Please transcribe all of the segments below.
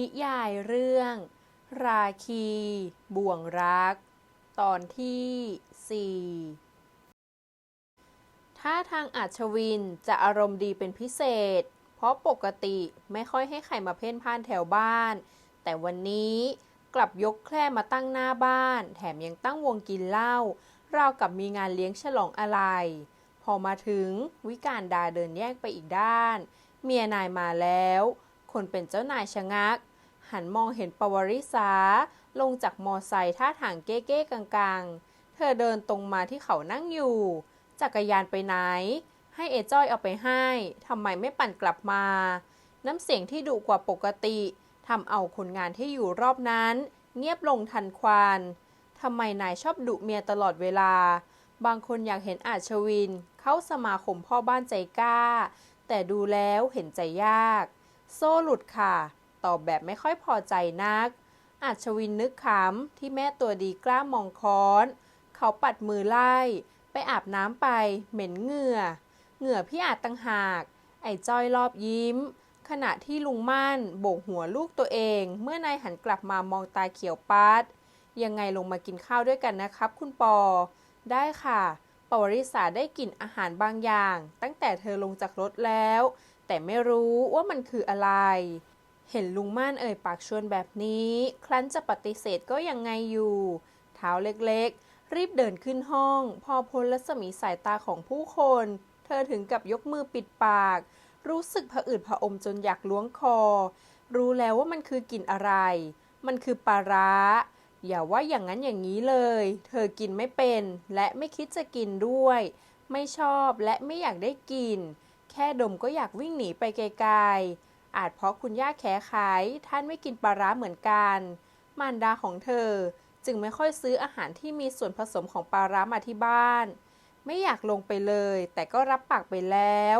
นิยายเรื่อง ราคี บ่วงรัก ตอนที่ 4 ถ้าทางอาชวินจะอารมณ์ดีเป็นพิเศษ เพราะปกติไม่ค่อยให้ใครมาเพ่นพ่านแถวบ้าน แต่วันนี้กลับยกแคร่มาตั้งหน้าบ้าน แถมยังตั้งวงกินเหล้าราวกับมีงานเลี้ยงฉลองอะไร พอมาถึงวิการดาเดินแยกไปอีกด้าน เมียนายมาแล้ว คนเป็นเจ้านายชะงัก หันมองเห็นปวริษาลงจากมอไซค์ท่าทางเก้เก้กังๆ เธอเดินตรงมาที่เขานั่งอยู่ จักรยานไปไหน ให้เอจ้อยเอาไปให้ ทำไมไม่ปั่นกลับมา น้ำเสียงที่ดุกว่าปกติทำเอาคนงานที่อยู่รอบนั้น เงียบลงทันควันทำไมนายชอบดุเมียตลอดเวลา บางคนอยากเห็นอาชวิน เข้าสมาคมพ่อบ้านใจกล้า แต่ดูแล้วเห็นใจยาก โซ่หลุดค่ะ ตอบแบบไม่ค่อยพอใจนัก อาชวินนึกขำที่แม่ตัวดีกล้ามองค้อน เขาปัดมือไล่ ไปอาบน้ำไป เหม็นเหงื่อ เหงื่อพี่อาจตั้งหาก ไอ้จ้อยรอบยิ้ม ขณะที่ลุงมั่นโบกหัวลูกตัวเอง เมื่อนายหันกลับมามองตาเขียวปัดยังไงลงมากินข้าวด้วยกันนะครับ คุณปอ ได้ค่ะปวริษาได้กลิ่นอาหารบางอย่าง ตั้งแต่เธอลงจากรถแล้ว แต่ไม่รู้ว่ามันคืออะไร เห็นลุงม่านเอ่ยปากชวนแบบนี้ ครั้นจะปฏิเสธก็ยังไงอยู่ เท้าเล็กๆ รีบเดินขึ้นห้อง พอพ้นรัศมีสายตาของผู้คน เธอถึงกับยกมือปิดปาก รู้สึกผะอืดผะอมจนอยากล้วงคอ รู้แล้วว่ามันคือกลิ่นอะไร มันคือปลาร้า อย่าว่าอย่างนั้นอย่างนี้เลย เธอกินไม่เป็น และไม่คิดจะกินด้วย ไม่ชอบและไม่อยากได้กิน แค่ดมก็อยากวิ่งหนีไปไกลๆ อาจเพราะคุณย่าแขขายท่านไม่กินปลาร้าเหมือนกัน มารดาของเธอจึงไม่ค่อยซื้ออาหารที่มีส่วนผสมของปลาร้ามาที่บ้าน ไม่อยากลงไปเลย แต่ก็รับปากไปแล้ว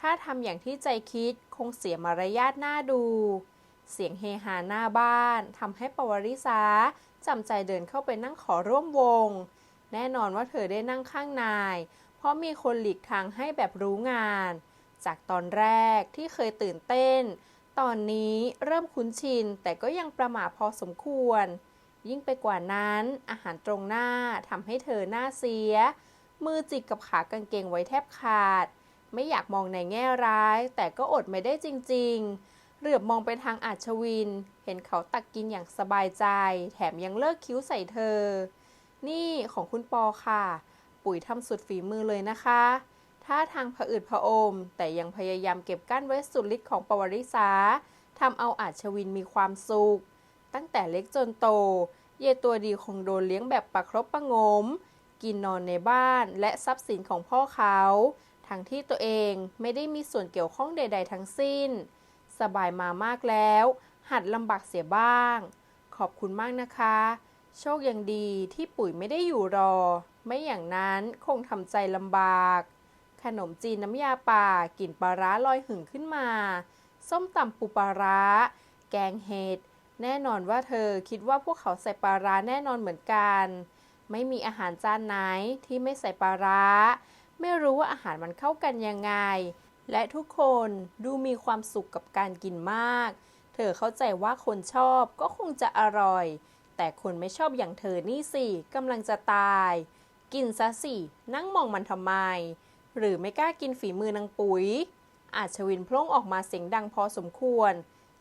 ถ้าทำอย่างที่ใจคิดคงเสียมารยาทหน้าดู เสียงเฮฮาหน้าบ้านทำให้ปวริษาจำใจเดินเข้าไปนั่งขอร่วมวง แน่นอนว่าเธอได้นั่งข้างนาย เพราะมีคนหลีกทางให้แบบรู้งาน จากตอนแรกที่เคยตื่นเต้น ตอนนี้เริ่มคุ้นชิน แต่ก็ยังประหม่าพอสมควร ยิ่งไปกว่านั้นอาหารตรงหน้าทำให้เธอหน้าเสีย มือจิกกับขากางเกงไว้แทบขาด ไม่อยากมองในแง่ร้าย แต่ก็อดไม่ได้จริง ๆ เหลือบมองไปทางอาชวิน เห็นเขาตักกินอย่างสบายใจ แถมยังเลิกคิ้วใส่เธอ นี่ของคุณปอค่ะ ปุ๋ยทำสุดฝีมือเลยนะคะ ท่าทางผอืดผอม แต่ยังพยายามเก็บกั้นไว้สุดฤทธิ์ของปวริษาทำเอาอาชวินมีความสุข ตั้งแต่เล็กจนโต เยตัวดีคงโดนเลี้ยงแบบประครบประงม กินนอนในบ้านและทรัพย์สินของพ่อเขา ทั้งที่ตัวเองไม่ได้มีส่วนเกี่ยวข้องใด ๆ ทั้งสิ้น สบายมามากแล้ว หัดลำบากเสียบ้าง ขอบคุณมากนะคะ โชคยังดีที่ปุ๋ยไม่ได้อยู่รอ ไม่อย่างนั้นคงทำใจลำบาก ขนมจีนน้ำยาป่ากลิ่นปลาร้าลอยหึงขึ้นมา ส้มตำปูปลาร้า แกงเห็ดแน่นอนว่าเธอคิดว่าพวกเขาใส่ปลาร้าแน่นอนเหมือนกัน ไม่มีอาหารจานไหนที่ไม่ใส่ปลาร้า ไม่รู้ว่าอาหารมันเข้ากันยังไง และทุกคนดูมีความสุขกับการกินมาก เธอเข้าใจว่าคนชอบก็คงจะอร่อย แต่คนไม่ชอบอย่างเธอนี่สิกำลังจะตาย กินซะสินั่งมองมันทำไม หรือไม่กล้ากินฝีมือนางปุ๋ย อาชวินพล่งออกมาเสียงดังพอสมควร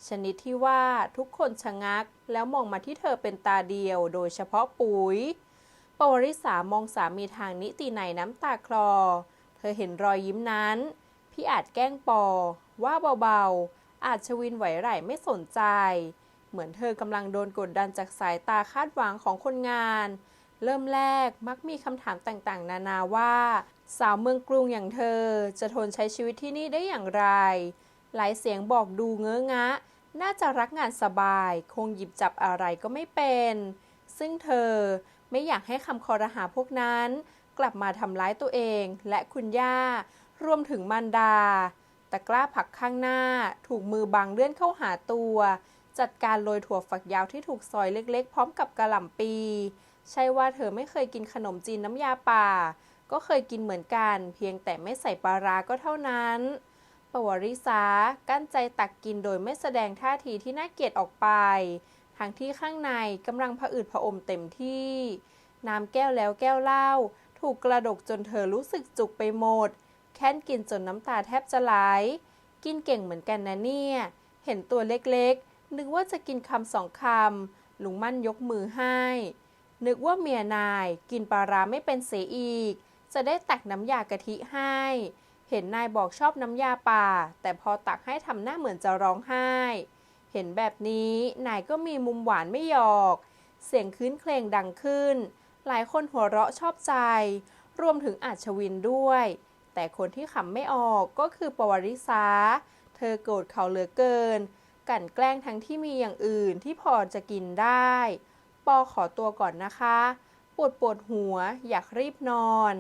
ชนิดที่ว่าทุกคนชะงัก แล้วมองมาที่เธอเป็นตาเดียว โดยเฉพาะปุ๋ย ปวริษามองสามีทางนิติในน้ำตาคลอ เธอเห็นรอยยิ้มนั้น พี่อาจแกล้งปอ ว่าเบาๆ อาจชวินไหวไหลไม่สนใจ เหมือนเธอกำลังโดนกดดันจากสายตาคาดหวังของคนงาน เริ่มแรกมักมีคำถามต่างๆ นานาว่า สาวเมืองกรุงอย่างเธอ จะทนใช้ชีวิตที่นี่ได้อย่างไร หลายเสียงบอกดูเงองะ น่าจะรักงานสบาย คงหยิบจับอะไรก็ไม่เป็น ซึ่งเธอไม่อยากให้คำคอรหาพวกนั้น กลับมาทำร้ายตัวเองและคุณย่า รวมถึงมารดา ตะกร้าผักข้างหน้า ถูกมือบางเลื่อนเข้าหาตัว จัดการโรยถั่วฝักยาวที่ถูกซอยเล็กๆ พร้อมกับกระหล่ำปี ใช่ว่าเธอไม่เคยกินขนมจีนน้ำยาป่า ก็เคยกินเหมือนกัน เพียงแต่ไม่ใส่ปลาร้าก็เท่านั้น ปวริษากั้นใจตักกินโดยไม่แสดงท่าทีที่น่าเกลียดออกไป ทั้งที่ข้างในกำลังผะอืดผะอมเต็มที่ น้ำแก้วแล้วแก้วเล้าถูกกระดกจนเธอรู้สึกจุกไปหมด แค้นกินจนน้ำตาแทบจะไหล กินเก่งเหมือนกันนะเนี่ย เห็นตัวเล็กๆ นึกว่าจะกินคำสองคำลุงมั่นยกมือให้ นึกว่าเมียนายกินปลาร้าไม่เป็นเสียอีก จะได้ตักน้ำยากะทิให้ เห็นนายบอกชอบน้ำยาป่า แต่พอตักให้ทำหน้าเหมือนจะร้องไห้ เห็นแบบนี้นายก็มีมุมหวานไม่หยอก เสียงคืนเพลงดังขึ้น หลายคนหัวเราะชอบใจ รวมถึงอาชวินด้วย แต่คนที่ขำไม่ออกก็คือปวริษาเธอโกรธเขาเหลือเกิน กั่นแกล้งทั้งที่มีอย่างอื่นที่พอจะกินได้ อขอตัวก่อนนะคะ ปวดปวดหัวอยากรีบนอน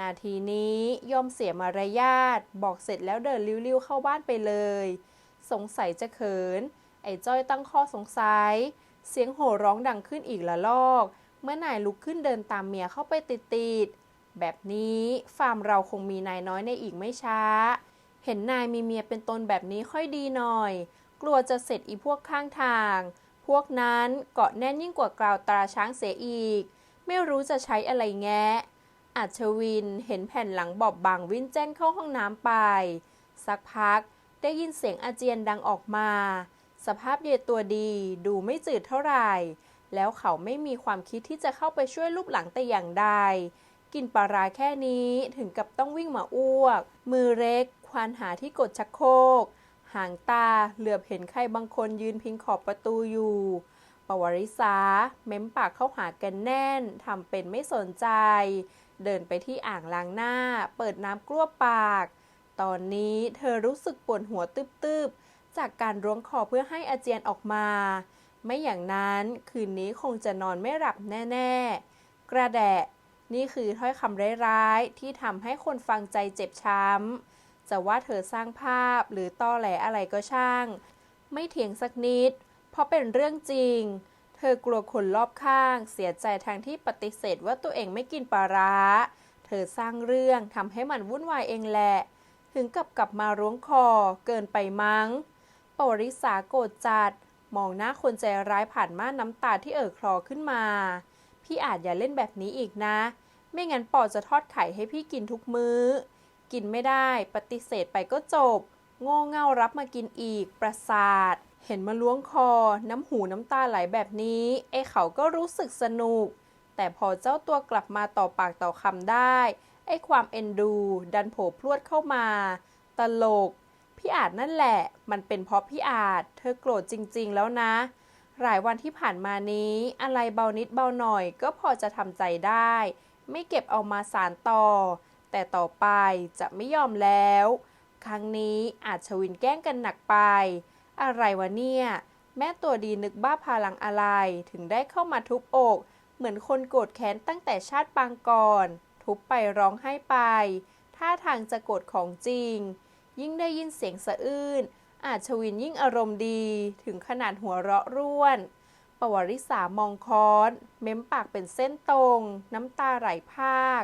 นาทีนี้ยอมเสียมารยาทบอกเสร็จแล้วเดินลิ้วๆเข้าบ้านไปเลย สงสัยจะเขิน ไอ้จ้อยตั้งข้อสงสัย เสียงโห่ร้องดังขึ้นอีกละลอก เมื่อนายลุกขึ้นเดินตามเมียเข้าไปติดๆแบบนี้ฟาร์มเราคงมีนายน้อยในอีกไม่ช้า เห็นนายมีเมียเป็นตนแบบนี้ค่อยดีหน่อย กลัวจะเสร็จอีพวกข้างทาง วกนั้นเกาะแน่นยิ่งกว่ากราวตราช้างเสียอีก ไม่รู้จะใช้อะไรแงะอัชวินเห็นแผ่นหลังบอบบางวิ่นเจ้นเข้าห้องน้ำไป สักพักได้ยินเสียงอาเจียนดังออกมา สภาพเยตัวดีดูไม่จืดเท่าไหร่ แล้วเขาไม่มีความคิดที่จะเข้าไปช่วยลูกหลังแต่อย่างใด กินปลาราแค่นี้ถึงกับต้องวิ่งมาอ้วก มือเล็กควานหาที่กดชักโครก หางตาเหลือบเห็นใครบางคนยืนพิงขอบประตูอยู่ ปวริษาเม้มปากเข้าหากันแน่นทำเป็นไม่สนใจ เดินไปที่อ่างล้างหน้า เปิดน้ำกลั้วปาก ตอนนี้เธอรู้สึกปวดหัวตึบๆ จากการร้วงคอเพื่อให้อาเจียนออกมา ไม่อย่างนั้นคืนนี้คงจะนอนไม่หลับแน่ๆ กระแดะ นี่คือถ้อยคำร้ายๆ ที่ทำให้คนฟังใจเจ็บช้ำ จะว่าเธอสร้างภาพหรือต้อแหลอะไรก็ช่าง ไม่เถียงสักนิด เพราะเป็นเรื่องจริง เธอกลัวคนรอบข้าง เสียใจทางที่ปฏิเสธว่าตัวเองไม่กินปลาร้า เธอสร้างเรื่องทำให้มันวุ่นวายเองแหละ ถึงกับกลับมาร้วงคอเกินไปมั้งปริษาโกรธจัด มองหน้าคนใจร้ายผ่านม่านน้ำตาที่เอ่อคลอขึ้นมา พี่อาจอย่าเล่นแบบนี้อีกนะ ไม่งั้นปอจะทอดไข่ให้พี่กินทุกมื้อ กินไม่ได้ ปฏิเสธไปก็จบ โง่เง่ารับมากินอีก ประสาท เห็นมาล้วงคอ น้ำหูน้ำตาไหลแบบนี้ไอ้เขาก็รู้สึกสนุก แต่พอเจ้าตัวกลับมาต่อปากต่อคำได้ ไอ้ความเอ็นดู ดันโผล่พรวดเข้ามา ตลก พี่อาจนั่นแหละ มันเป็นเพราะพี่อาจ เธอโกรธจริง ๆ แล้วนะ หลายวันที่ผ่านมานี้ อะไรเบานิดเบาหน่อยก็พอจะทำใจได้ ไม่เก็บเอามาสารต่อ แต่ต่อไปจะไม่ยอมแล้ว ครั้งนี้อาจชวินแกล้งกันหนักไป อะไรวะเนี่ย แม่ตัวดีนึกบ้าพลังอะไรถึงได้เข้ามาทุบอกเหมือนคนโกรธแค้นตั้งแต่ชาติปางก่อน ทุบไปร้องไห้ไป ท่าทางจะโกรธของจริง ยิ่งได้ยินเสียงสะอื้นอาจชวินยิ่งอารมณ์ดีถึงขนาดหัวเราะร่วน ปวริษามองค้อน เม้มปากเป็นเส้นตรง น้ำตาไหลภาค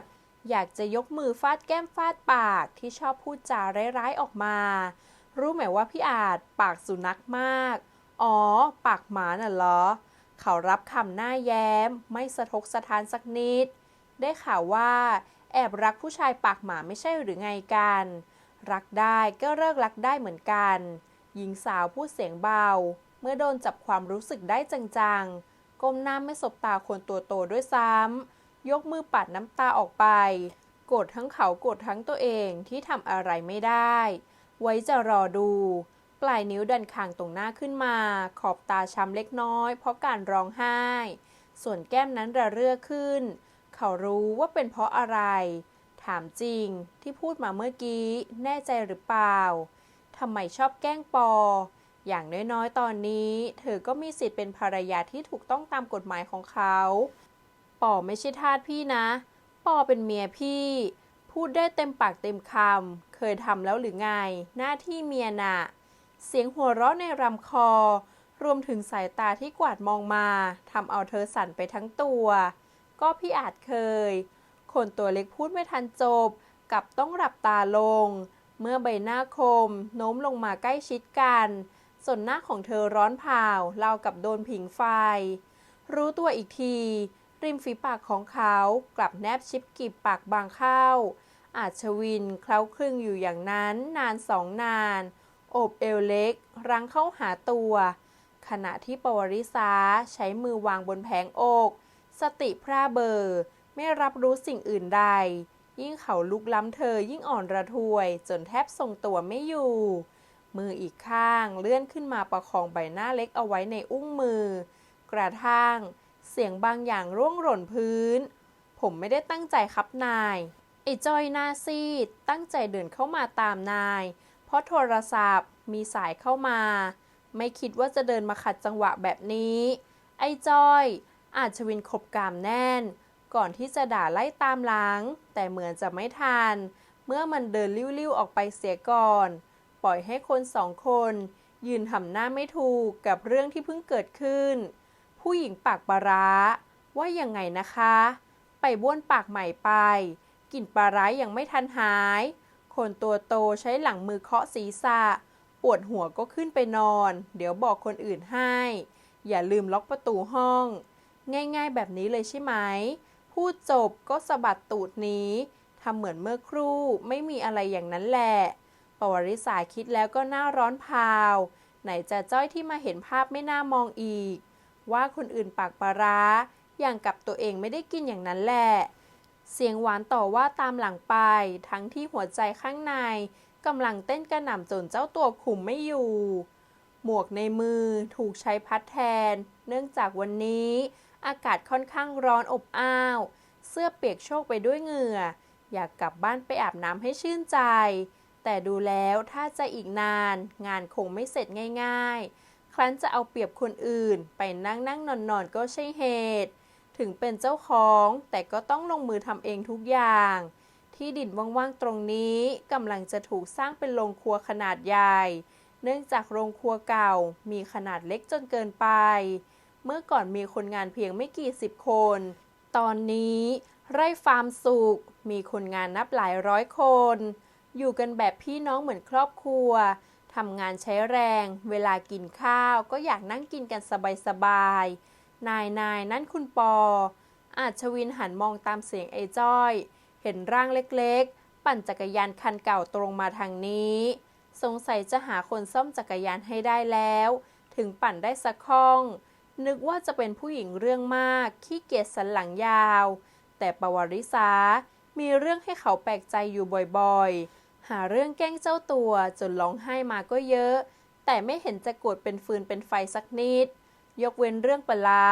อยากจะยกมือฟาดแก้มฟาดปากที่ชอบพูดจาร้ายๆออกมา รู้ไหมว่าพี่อาจปากสุนัขมาก อ๋อ ปากหมาน่ะเหรอ เขารับคำหน้าแย้ม ไม่สะทกสะท้านสักนิด ได้ข่าวว่า แอบรักผู้ชายปากหมาไม่ใช่หรือไงกัน รักได้ก็เลิกรักได้เหมือนกัน หญิงสาวพูดเสียงเบา เมื่อโดนจับความรู้สึกได้จังๆ ก้มหน้าไม่สบตาคนตัวโตด้วยซ้ำ ยกมือปัดน้ำตาออกไป โกรธทั้งเขาโกรธทั้งตัวเองที่ทำอะไรไม่ได้ ไว้จะรอดู ปลายนิ้วดันคางตรงหน้าขึ้นมา ขอบตาช้ำเล็กน้อย เพราะการร้องไห้ ส่วนแก้มนั้นระเรื่อขึ้น เขารู้ว่าเป็นเพราะอะไร ถามจริงที่พูดมาเมื่อกี้ แน่ใจหรือเปล่าทำไมชอบแกล้งปอ อย่างน้อยๆ ตอนนี้ เธอก็มีสิทธิ์เป็นภรรยาที่ถูกต้องตามกฎหมายของเขา ปอไม่ใช่ทาสพี่นะปอเป็นเมียพี่ พูดได้เต็มปากเต็มคำ เคยทำแล้วหรือไง หน้าที่เมียน่ะ เสียงหัวเราะในลำคอ รวมถึงสายตาที่กวาดมองมาทำเอาเธอสั่นไปทั้งตัว ก็พี่อาจเคย คนตัวเล็กพูดไม่ทันจบ กับต้องหลับตาลง เมื่อใบหน้าคม โน้มลงมาใกล้ชิดกันส่วนหน้าของเธอร้อนเผาเรากับโดนผิงไฟ รู้ตัวอีกที ริมฝีปากของเขากลับแนบชิปกีบปากบางเข้าอาชวินเคล้าคลึงอยู่อย่างนั้นนานสองนาน โอบเอวเล็ก รั้งเข้าหาตัว ขณะที่ปวริษาใช้มือวางบนแผงอก สติพร่าเบอร์ ไม่รับรู้สิ่งอื่นใด ยิ่งเขาลุกล้ำเธอยิ่งอ่อนระทวย จนแทบทรงตัวไม่อยู่ มืออีกข้างเลื่อนขึ้นมาประคองใบหน้าเล็กเอาไว้ในอุ้งมือกระทั่ง เสียงบางอย่างร่วงหล่นพื้น ผมไม่ได้ตั้งใจครับนาย ไอ้จอยหน้าซีดตั้งใจเดินเข้ามาตามนาย เพราะโทรศัพท์มีสายเข้ามา ไม่คิดว่าจะเดินมาขัดจังหวะแบบนี้ ไอ้จอย อาชวินขบกามแน่น ก่อนที่จะด่าไล่ตามหลัง แต่เหมือนจะไม่ทัน เมื่อมันเดินลิ้วๆออกไปเสียก่อน ปล่อยให้คนสองคน ยืนทำหน้าไม่ถูกกับเรื่องที่เพิ่งเกิดขึ้น ผู้หญิงปากปลาร้า ว่ายังไงนะคะ ไปบ้วนปากใหม่ไปกลิ่นปลาร้ายังไม่ทันหาย คนตัวโตใช้หลังมือเคาะศีรษะ ปวดหัวก็ขึ้นไปนอน เดี๋ยวบอกคนอื่นให้ อย่าลืมล็อกประตูห้อง ง่ายๆแบบนี้เลยใช่ไหม พูดจบก็สะบัดตูดนี้ทำเหมือนเมื่อครู่ไม่มีอะไรอย่างนั้นแหละปวริษาคิดแล้วก็หน้าร้อนพาว ไหนจะจ้อยที่มาเห็นภาพไม่น่ามองอีก ว่าคนอื่นปากปลาร้า อย่างกับตัวเองไม่ได้กินอย่างนั้นแหละ เสียงหวานต่อว่าตามหลังไป ทั้งที่หัวใจข้างในกำลังเต้นกระหน่ำจนเจ้าตัวขุมไม่อยู่ หมวกในมือถูกใช้พัดแทน เนื่องจากวันนี้อากาศค่อนข้างร้อนอบอ้าว เสื้อเปียกโชกไปด้วยเหงื่อ อยากกลับบ้านไปอาบน้ำให้ชื่นใจ แต่ดูแล้วถ้าจะอีกนาน งานคงไม่เสร็จง่าย ๆ ครั้นจะเอาเปรียบคนอื่น ไปนั่งนั่งนอนนอนก็ใช่เหตุ ถึงเป็นเจ้าของแต่ก็ต้องลงมือทำเองทุกอย่าง ที่ดินว่างๆตรงนี้กำลังจะถูกสร้างเป็นโรงครัวขนาดใหญ่ เนื่องจากโรงครัวเก่ามีขนาดเล็กจนเกินไป เมื่อก่อนมีคนงานเพียงไม่กี่สิบคน ตอนนี้ไร่ฟาร์มสุกมีคนงานนับหลายร้อยคน อยู่กันแบบพี่น้องเหมือนครอบครัว ทำงานใช้แรง เวลากินข้าวก็อยากนั่งกินกันสบายๆ นายนายนั่นคุณปอ อาชวินหันมองตามเสียงไอ้จ้อย เห็นร่างเล็กๆ ปั่นจักรยานคันเก่าตรงมาทางนี้ สงสัยจะหาคนซ่อมจักรยานให้ได้แล้ว ถึงปั่นได้สักข้อง นึกว่าจะเป็นผู้หญิงเรื่องมาก ขี้เกียจสันหลังยาว แต่ปวริษามีเรื่องให้เขาแปลกใจอยู่บ่อยๆ หาเรื่องแกล้งเจ้าตัวจนร้องไห้มาก็เยอะ แต่ไม่เห็นจะโกรธเป็นฟืนเป็นไฟสักนิด ยกเว้นเรื่องปลาร้า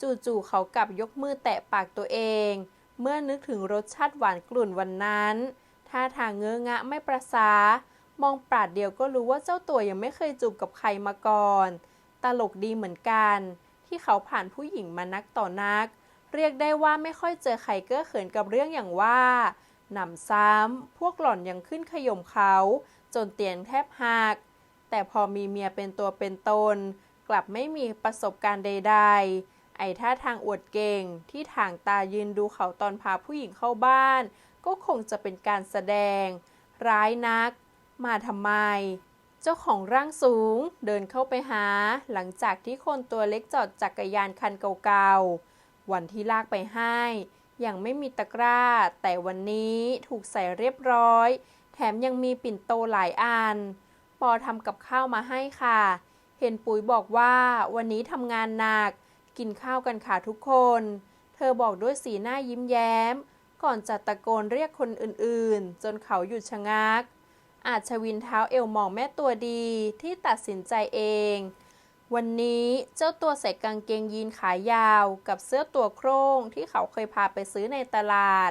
จู่ๆเขากลับยกมือแตะปากตัวเอง เมื่อนึกถึงรสชาติหวานกลุ่นวันนั้นท่าทางเงื้องะไม่ประสามองปราดเดียวก็รู้ว่าเจ้าตัวยังไม่เคยจูบกับใครมาก่อน ตลกดีเหมือนกัน ที่เขาผ่านผู้หญิงมานักต่อนัก เรียกได้ว่าไม่ค่อยเจอใครเก้อเขินกับเรื่องอย่างว่า หนำซ้ำพวกหล่อนยังขึ้นขย่มเขา จนเตียงแทบหัก แต่พอมีเมียเป็นตัวเป็นตน กลับไม่มีประสบการณ์ใด ๆ ไอ้ท่าทางอวดเก่งที่ทางตายืนดูเขาตอนพาผู้หญิงเข้าบ้าน ก็คงจะเป็นการแสดง ร้ายนัก มาทำไม เจ้าของร่างสูงเดินเข้าไปหา หลังจากที่คนตัวเล็กจอดจักรยานคันเก่าๆวันที่ลากไปให้ ยังไม่มีตะกร้า แต่วันนี้ถูกใส่เรียบร้อย แถมยังมีปิ่นโตหลายอัน ปอทำกับข้าวมาให้ค่ะ เห็นปุ๋ยบอกว่าวันนี้ทำงานหนัก กินข้าวกันค่ะทุกคน เธอบอกด้วยสีหน้ายิ้มแย้ม ก่อนจะตะโกนเรียกคนอื่นๆ จนเขาหยุดชะงัก อาจชวินเท้าเอวมองแม่ตัวดีที่ตัดสินใจเอง วันนี้เจ้าตัวใส่กางเกงยีนขายาวกับเสื้อตัวโครงที่เขาเคยพาไปซื้อในตลาด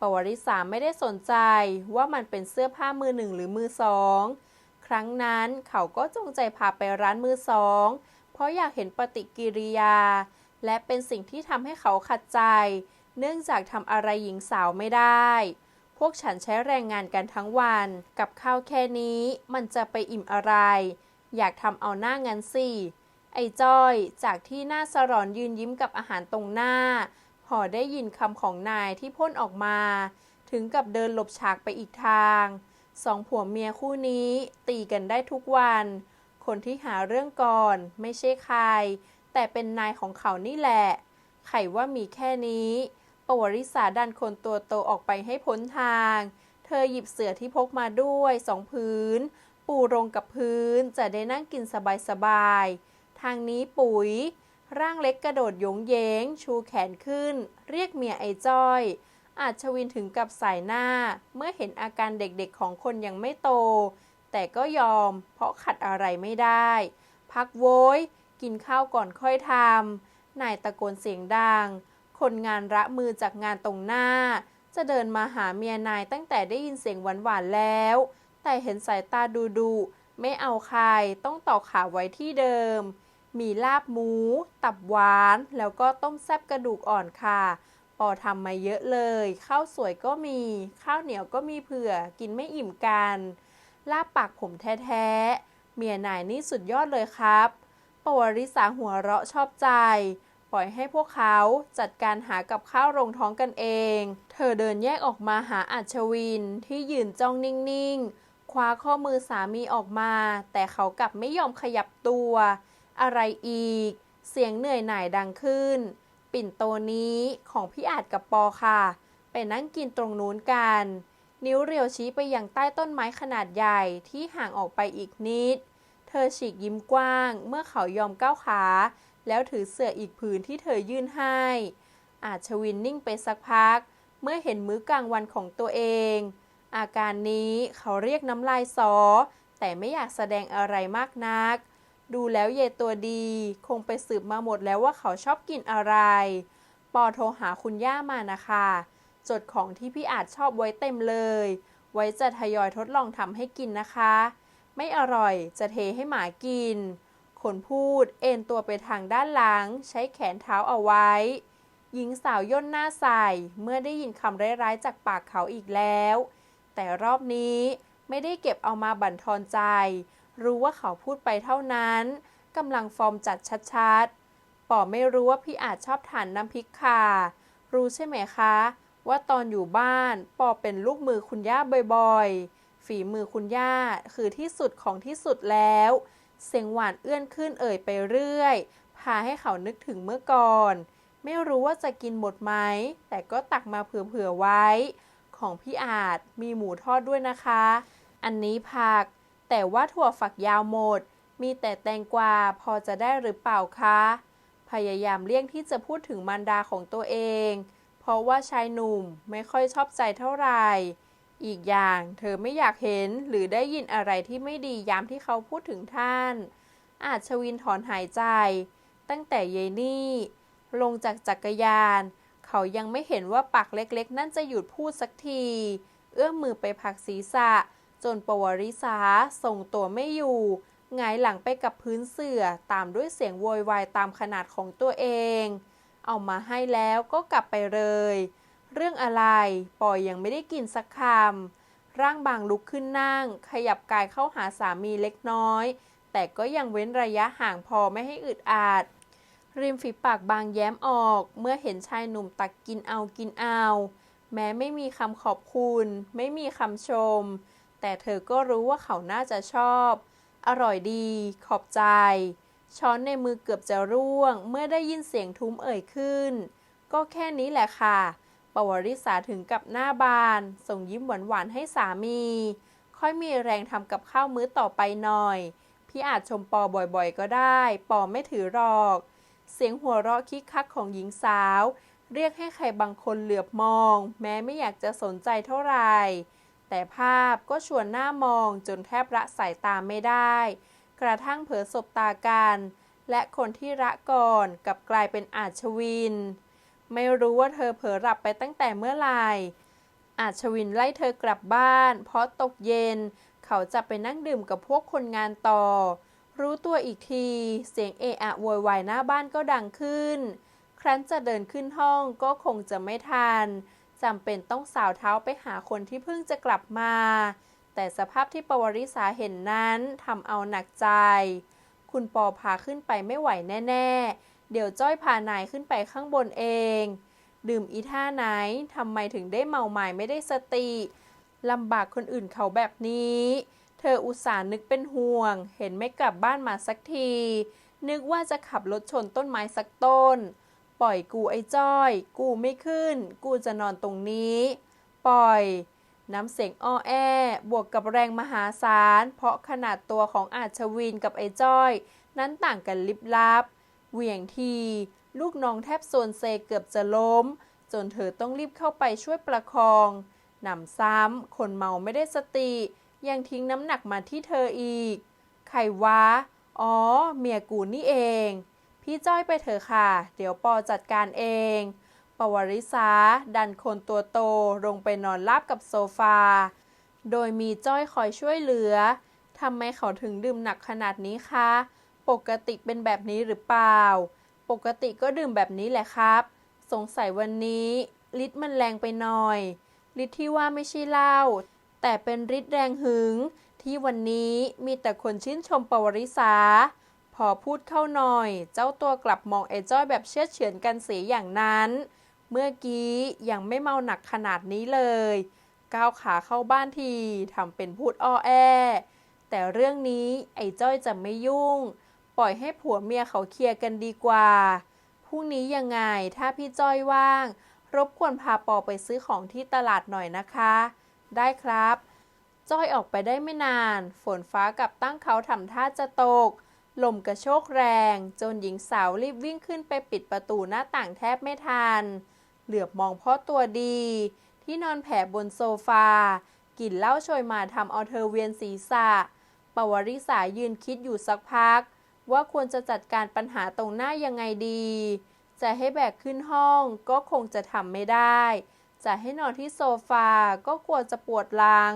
ปวริษาไม่ได้สนใจว่ามันเป็นเสื้อผ้ามือหนึ่งหรือมือสอง ครั้งนั้นเขาก็จงใจพาไปร้านมือสอง เพราะอยากเห็นปฏิกิริยา และเป็นสิ่งที่ทำให้เขาขัดใจ เนื่องจากทำอะไรหญิงสาวไม่ได้ พวกฉันใช้แรงงานกันทั้งวัน กับข้าวแค่นี้มันจะไปอิ่มอะไร อยากทำเอาหน้างั้นสิไอ้จ้อยจากที่หน้าสรอนยืนยิ้มกับอาหารตรงหน้า พอได้ยินคำของนายที่พ่นออกมา ถึงกับเดินหลบฉากไปอีกทางสองผัวเมียคู่นี้ตีกันได้ทุกวัน คนที่หาเรื่องก่อนไม่ใช่ใคร แต่เป็นนายของเขานี่แหละ ไขว่ามีแค่นี้ปวริษาดันคนตัวโตออกไปให้พ้นทาง เธอหยิบเสือที่พกมาด้วยสองพื้น ปูลงกับพื้นจะได้นั่งกินสบายๆ ทางนี้ปุ๋ย ร่างเล็กกระโดดโยงเยง ชูแขนขึ้น เรียกเมียไอ้จ้อย อาจชวินถึงกับสายหน้า เมื่อเห็นอาการเด็กๆของคนยังไม่โต แต่ก็ยอม เพราะขัดอะไรไม่ได้ พักโว้ย กินข้าวก่อนค่อยทำนายตะโกนเสียงดัง คนงานระมือจากงานตรงหน้า จะเดินมาหาเมียนายตั้งแต่ได้ยินเสียงหวานๆแล้ว แต่เห็นสายตาดูดู ไม่เอาใครต้องต่อขาไว้ที่เดิม มีลาบหมู ตับหวาน แล้วก็ต้มแซ่บกระดูกอ่อนค่ะปอทำมาเยอะเลย ข้าวสวยก็มี ข้าวเหนียวก็มีเผื่อ กินไม่อิ่มกัน ลาบปากผมแท้ๆ เมียนายนี่สุดยอดเลยครับปวริษาหัวเราะชอบใจ ปล่อยให้พวกเขาจัดการหากับข้าวลงท้องกันเอง เธอเดินแยกออกมาหาอัชวินที่ยืนจ้องนิ่งๆ ว้าข้อมือสามีออกมา แต่เขากลับไม่ยอมขยับตัว อะไรอีก เสียงเหนื่อยหน่ายดังขึ้น ปิ่นโตนี้ของพี่อาจกับปอค่ะ ไปนั่งกินตรงนู้นกัน นิ้วเรียวชี้ไปยังใต้ต้นไม้ขนาดใหญ่ที่ห่างออกไปอีกนิด เธอฉีกยิ้มกว้าง เมื่อเขายอมก้าวขา แล้วถือเสื่ออีกผืนที่เธอยื่นให้ อาจชวินนิ่งไปสักพัก เมื่อเห็นมื้อกลางวันของตัวเอง อาการนี้เขาเรียกน้ำลายสอ แต่ไม่อยากแสดงอะไรมากนัก ดูแล้วเยตัวดี คงไปสืบมาหมดแล้วว่าเขาชอบกินอะไร ปอโทรหาคุณย่ามานะคะ จดของที่พี่อาจชอบไว้เต็มเลย ไว้จะทยอยทดลองทำให้กินนะคะ ไม่อร่อยจะเทให้หมากิน คนพูดเอ็นตัวไปทางด้านหลัง ใช้แขนเท้าเอาไว้หญิงสาวย่นหน้าใส่เมื่อได้ยินคำร้ายๆจากปากเขาอีกแล้ว แต่รอบนี้ไม่ได้เก็บเอามาบั่นทอนใจ รู้ว่าเขาพูดไปเท่านั้นกำลังฟอร์มจัดชัดๆป๋อไม่รู้ว่าพี่อาจชอบทานน้ำพริกค่ะ รู้ใช่ไหมคะ ว่าตอนอยู่บ้านปอเป็นลูกมือคุณย่าบ่อยๆ ฝีมือคุณย่าคือที่สุดของที่สุดแล้ว เสียงหวานเอื้อนขึ้นเอ่ยไปเรื่อย พาให้เขานึกถึงเมื่อก่อน ไม่รู้ว่าจะกินหมดไหม แต่ก็ตักมาเผื่อๆไว้ ของพี่อาจมีหมูทอดด้วยนะคะ อันนี้ผัก แต่ว่าถั่วฝักยาวหมด มีแต่แตงกวาพอจะได้หรือเปล่าคะ พยายามเลี่ยงที่จะพูดถึงมารดาของตัวเอง เพราะว่าชายหนุ่มไม่ค่อยชอบใจเท่าไหร่ อีกอย่างเธอไม่อยากเห็นหรือได้ยินอะไรที่ไม่ดียามที่เขาพูดถึงท่าน อาจชวินถอนหายใจ ตั้งแต่เยนี่ ลงจากจักรยาน เขายังไม่เห็นว่าปากเล็กๆ นั่นจะหยุดพูดสักที เอื้อมมือไปผลักศีรษะ จนปวริษาส่งตัวไม่อยู่หงายหลังไปกับพื้นเสื่อตามด้วยเสียงโวยวายตามขนาดของตัวเอง เอามาให้แล้วก็กลับไปเลย เรื่องอะไรปอยยังไม่ได้กินสักคำร่างบางลุกขึ้นนั่ง ขยับกายเข้าหาสามีเล็กน้อย แต่ก็ยังเว้นระยะห่างพอไม่ให้อึดอัด ริมฝีปากบางแย้มออก เมื่อเห็นชายหนุ่มตักกินเอากินเอา แม้ไม่มีคำขอบคุณ ไม่มีคำชม แต่เธอก็รู้ว่าเขาน่าจะชอบ อร่อยดี ขอบใจ ช้อนในมือเกือบจะร่วง เมื่อได้ยินเสียงทุ้มเอ่ยขึ้น ก็แค่นี้แหละค่ะ ปวริษาถึงกับหน้าบาน ส่งยิ้มหวานๆให้สามี ค่อยมีแรงทำกับข้าวมื้อต่อไปหน่อย พี่อาจชมปอบ่อยๆ ก็ได้ ปอไม่ถือหรอก เสียงหัวเราะคิกคักของหญิงสาว เรียกให้ใครบางคนเหลือบมอง แม้ไม่อยากจะสนใจเท่าไหร่ แต่ภาพก็ชวนหน้ามองจนแทบละสายตาไม่ได้ กระทั่งเผลอสบตากัน และคนที่ระก่อนกลับกลายเป็นอาชวิน ไม่รู้ว่าเธอเผลอหลับไปตั้งแต่เมื่อไหร่ อาชวินไล่เธอกลับบ้าน เพราะตกเย็น เขาจะไปนั่งดื่มกับพวกคนงานต่อ รู้ตัวอีกที เสียงเอะอะโวยวายหน้าบ้านก็ดังขึ้น ครั้นจะเดินขึ้นห้องก็คงจะไม่ทันจำเป็นต้องสาวเท้าไปหาคนที่เพิ่งจะกลับมา แต่สภาพที่ปวริษาเห็นนั้นทำเอาหนักใจ คุณปอพาขึ้นไปไม่ไหวแน่ ๆ เดี๋ยวจ้อยพานายขึ้นไปข้างบนเอง ดื่มอีท่าไหนทำไมถึงได้เมาหมายไม่ได้สติลำบากคนอื่นเขาแบบนี้ ออุตส่าห์นึกเป็นห่วง เห็นไม่กลับบ้านมาสักที นึกว่าจะขับรถชนต้นไม้สักต้น ปล่อยกูไอ้จ้อย กูไม่ขึ้น กูจะนอนตรงนี้ ปล่อย น้ำเสียงอ้อแอบวกกับแรงมหาศาล เพราะขนาดตัวของอาชวินกับไอ้จ้อย นั้นต่างกันลิบลับ เหวี่ยงที ลูกน้องแทบโซนเซเกือบจะล้ม จนเธอต้องรีบเข้าไปช่วยประคองหนำซ้ำ คนเมาไม่ได้สติ ยังทิ้งน้ำหนักมาที่เธออีก ใครวะ อ๋อ เมียกูนี่เอง พี่จ้อยไปเถอะค่ะ เดี๋ยวปอจัดการเอง ปวริษาดันคนตัวโตลงไปนอนราบกับโซฟา โดยมีจ้อยคอยช่วยเหลือ ทำไมเขาถึงดื่มหนักขนาดนี้คะ ปกติเป็นแบบนี้หรือเปล่า ปกติก็ดื่มแบบนี้แหละครับ สงสัยวันนี้ฤทธิ์มันแรงไปหน่อยฤทธิ์ที่ว่าไม่ใช่เหล้า แต่เป็นฤทธิ์แรงหึง ที่วันนี้มีแต่คนชื่นชมปวริษา พอพูดเข้าหน่อย เจ้าตัวกลับมองไอ้จ้อยแบบเชื่อดเฉือนกันเสียอย่างนั้น เมื่อกี้ยังไม่เมาหนักขนาดนี้เลย ก้าวขาเข้าบ้านทีทำเป็นพูดอ้อแอ แต่เรื่องนี้ไอ้จ้อยจะไม่ยุ่ง ปล่อยให้ผัวเมียเขาเคลียร์กันดีกว่าพรุ่งนี้ยังไงถ้าพี่จ้อยว่าง รบกวนพาปอไปซื้อของที่ตลาดหน่อยนะคะ ได้ครับ จ้อยออกไปได้ไม่นาน ฝนฟ้ากับตั้งเขาทำท่าจะตก ลมกระโชกแรง จนหญิงสาวรีบวิ่งขึ้นไปปิดประตูหน้าต่างแทบไม่ทัน เหลือบมองพ่อตัวดี ที่นอนแผ่บนโซฟากลิ่นเหล้าโชยมาทำเอาเธอเวียนศีรษะ ปวริษายืนคิดอยู่สักพัก ว่าควรจะจัดการปัญหาตรงหน้ายังไงดี จะให้แบกขึ้นห้องก็คงจะทำไม่ได้ จะให้นอนที่โซฟาก็กลัวจะปวดหลัง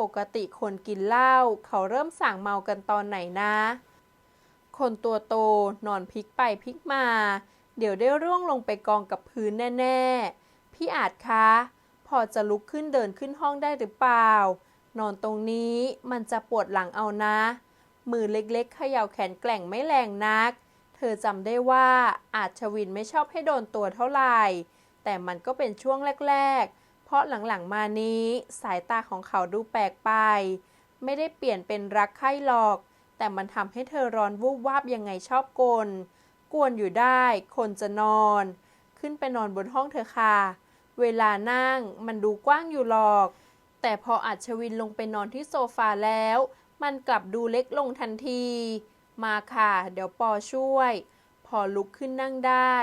ปกติคนกินเหล้าเขาเริ่มสั่งเมากันตอนไหนนะ คนตัวโตนอนพลิกไปพลิกมา เดี๋ยวได้ร่วงลงไปกองกับพื้นแน่ ๆ พี่อาจคะ พอจะลุกขึ้นเดินขึ้นห้องได้หรือเปล่า นอนตรงนี้มันจะปวดหลังเอานะ มือเล็กๆเขย่าแขนแกล่งไม่แรงนัก เธอจำได้ว่าอาจชวินไม่ชอบให้โดนตัวเท่าไหร่ แต่มันก็เป็นช่วงแรก ๆ เพราะหลังๆมานี้สายตาของเขาดูแปลกไป ไม่ได้เปลี่ยนเป็นรักใคร่หรอก แต่มันทำให้เธอร้อนวูบวาบยังไงชอบกล กวนอยู่ได้ คนจะนอน ขึ้นไปนอนบนห้องเธอค่ะ เวลานั่งมันดูกว้างอยู่หรอก แต่พออัจฉวินลงไปนอนที่โซฟาแล้ว มันกลับดูเล็กลงทันที มาค่ะ เดี๋ยวปอช่วย พอลุกขึ้นนั่งได้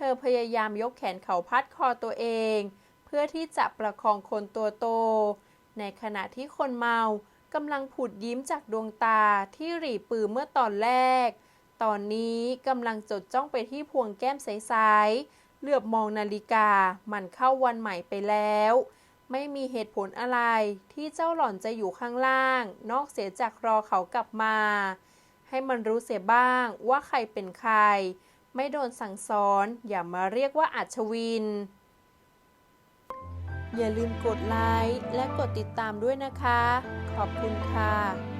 เธอพยายามยกแขนเขาพัดคอตัวเอง เพื่อที่จะประคองคนตัวโต ในขณะที่คนเมากำลังผุดยิ้มจากดวงตาที่หรี่ปือเมื่อตอนแรก ตอนนี้กำลังจดจ้องไปที่พวงแก้มใสๆเหลือบมองนาฬิกา มันเข้าวันใหม่ไปแล้ว ไม่มีเหตุผลอะไรที่เจ้าหล่อนจะอยู่ข้างล่าง นอกเสียจากรอเขากลับมา ให้มันรู้เสียบ้างว่าใครเป็นใคร ไม่โดนสั่งสอน อย่ามาเรียกว่าอัจฉวิน อย่าลืมกดไลค์และกดติดตามด้วยนะคะ ขอบคุณค่ะ